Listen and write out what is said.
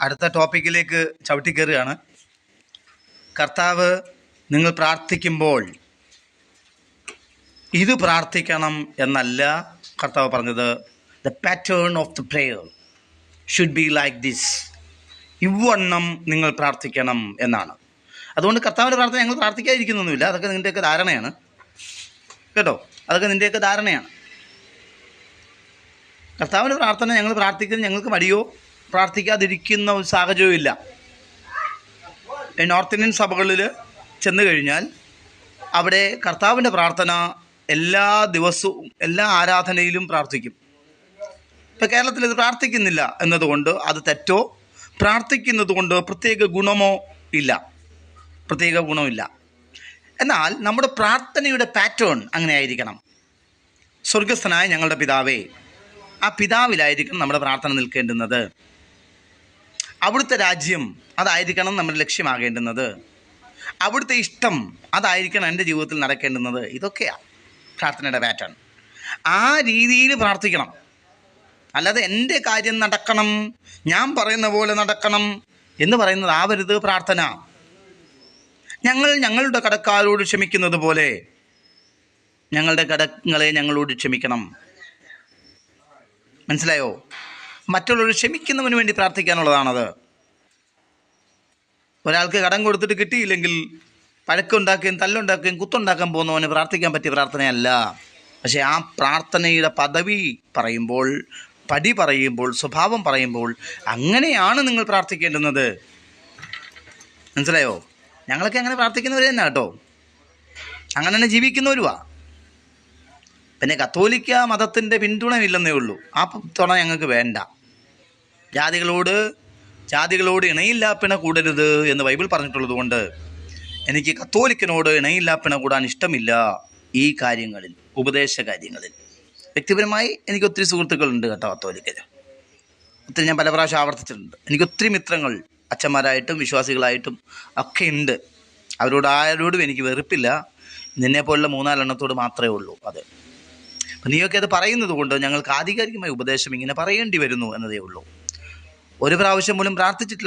അടുത്ത ടോപ്പിക്കിലേക്ക് ചവിട്ടിക്കയറുകയാണ് കർത്താവ് നിങ്ങൾ പ്രാർത്ഥിക്കുമ്പോൾ ഇത് പ്രാർത്ഥിക്കണം എന്നല്ല കർത്താവ് പറഞ്ഞത്. The pattern of the prayer should be like this ഇവണ്ണം നിങ്ങൾ പ്രാർത്ഥിക്കണം എന്നാണ്. അതുകൊണ്ട് കർത്താവിന്റെ പ്രാർത്ഥന ഞങ്ങൾ പ്രാർത്ഥിക്കാതിരിക്കുന്നൊന്നുമില്ല. അതൊക്കെ നിന്റെയൊക്കെ ധാരണയാണ്. കേട്ടോ? അതൊക്കെ നിന്റെയൊക്കെ ധാരണയാണ്. കർത്താവിന്റെ പ്രാർത്ഥന ഞങ്ങൾ പ്രാർത്ഥിക്കുന്നത് ഞങ്ങൾക്ക് മടിയോ? പ്രാർത്ഥിക്കാതിരിക്കുന്ന ഒരു ഈ നോർത്ത് ഇന്ത്യൻ സഭകളിൽ ചെന്ന് കഴിഞ്ഞാൽ അവിടെ കർത്താവിന്റെ പ്രാർത്ഥന എല്ലാ ദിവസവും എല്ലാ ആരാധനയിലും പ്രാർത്ഥിക്കും. ഇപ്പം കേരളത്തിൽ ഇത് പ്രാർത്ഥിക്കുന്നില്ല എന്നതുകൊണ്ട് അത് തെറ്റോ? പ്രാർത്ഥിക്കുന്നത് കൊണ്ട് പ്രത്യേക ഗുണമോ ഇല്ല. പ്രത്യേക ഗുണമില്ല എന്നാൽ നമ്മുടെ പ്രാർത്ഥനയുടെ പാറ്റേൺ അങ്ങനെ ആയിരിക്കണം സ്വർഗസ്ഥനായ ഞങ്ങളുടെ പിതാവേ ആ പിതാവിലായിരിക്കണം നമ്മുടെ പ്രാർത്ഥന നിൽക്കേണ്ടുന്നത്. അവിടുത്തെ രാജ്യം അതായിരിക്കണം നമ്മുടെ ലക്ഷ്യമാകേണ്ടുന്നത്. അവിടുത്തെ ഇഷ്ടം അതായിരിക്കണം എന്റെ ജീവിതത്തിൽ നടക്കേണ്ടുന്നത്. ഇതൊക്കെയാണ് പ്രാർത്ഥനയുടെ പാറ്റേൺ. ആ രീതിയിൽ പ്രാർത്ഥിക്കണം. അല്ലാതെ എന്റെ കാര്യം നടക്കണം ഞാൻ പറയുന്ന പോലെ നടക്കണം എന്ന് പറയുന്നത് ആവരുത് പ്രാർത്ഥന. ഞങ്ങൾ ഞങ്ങളുടെ കടക്കാരോട് ക്ഷമിക്കുന്നത് പോലെ ഞങ്ങളുടെ കടങ്ങളെ ഞങ്ങളോട് ക്ഷമിക്കണം. മനസ്സിലായോ? മറ്റുള്ളവർ ക്ഷമിക്കുന്നവന് വേണ്ടി പ്രാർത്ഥിക്കാനുള്ളതാണത്. ഒരാൾക്ക് കടം കൊടുത്തിട്ട് കിട്ടിയില്ലെങ്കിൽ പഴക്കുണ്ടാക്കുകയും തല്ലുണ്ടാക്കുകയും കുത്തുണ്ടാക്കാൻ പോകുന്നവന് പ്രാർത്ഥിക്കാൻ പറ്റിയ പ്രാർത്ഥനയല്ല. പക്ഷേ ആ പ്രാർത്ഥനയുടെ പദവി പറയുമ്പോൾ പടി പറയുമ്പോൾ സ്വഭാവം പറയുമ്പോൾ അങ്ങനെയാണ് നിങ്ങൾ പ്രാർത്ഥിക്കേണ്ടുന്നത്. മനസ്സിലായോ? ഞങ്ങളൊക്കെ അങ്ങനെ പ്രാർത്ഥിക്കുന്നവർ തന്നെ കേട്ടോ. അങ്ങനെ തന്നെ ജീവിക്കുന്നവരുവാ. പിന്നെ കത്തോലിക്ക മതത്തിന്റെ പിന്തുണയില്ലെന്നേ ഉള്ളൂ. ആ തുണ ഞങ്ങൾക്ക് വേണ്ട. ജാതികളോട് ജാതികളോട് ഇണയില്ലാപ്പിണ കൂടരുത് എന്ന് ബൈബിൾ പറഞ്ഞിട്ടുള്ളത് കൊണ്ട് എനിക്ക് കത്തോലിക്കനോട് ഇണയില്ലാപ്പിണ കൂടാൻ ഇഷ്ടമില്ല ഈ കാര്യങ്ങളിൽ ഉപദേശ കാര്യങ്ങളിൽ. വ്യക്തിപരമായി എനിക്ക് ഒത്തിരി സുഹൃത്തുക്കളുണ്ട് കേട്ടോ കത്തോലിക്കര്. ഒത്തിരി ഞാൻ പല പ്രാവശ്യം ആവർത്തിച്ചിട്ടുണ്ട്. എനിക്ക് ഒത്തിരി മിത്രങ്ങൾ അച്ഛന്മാരായിട്ടും വിശ്വാസികളായിട്ടും ഒക്കെ ഉണ്ട്. അവരോട് ആരോടും എനിക്ക് വെറുപ്പില്ല. നിന്നെ പോലുള്ള മൂന്നാലെണ്ണത്തോട് മാത്രമേ ഉള്ളൂ അത്. അപ്പം നീയൊക്കെ അത് പറയുന്നത് കൊണ്ട് ഞങ്ങൾക്ക് ആധികാരികമായ ഉപദേശം ഇങ്ങനെ പറയേണ്ടി വരുന്നു എന്നതേ ഉള്ളൂ. ഒരു പ്രാവശ്യം പോലും പ്രാർത്ഥിച്ചിട്ടില്ല.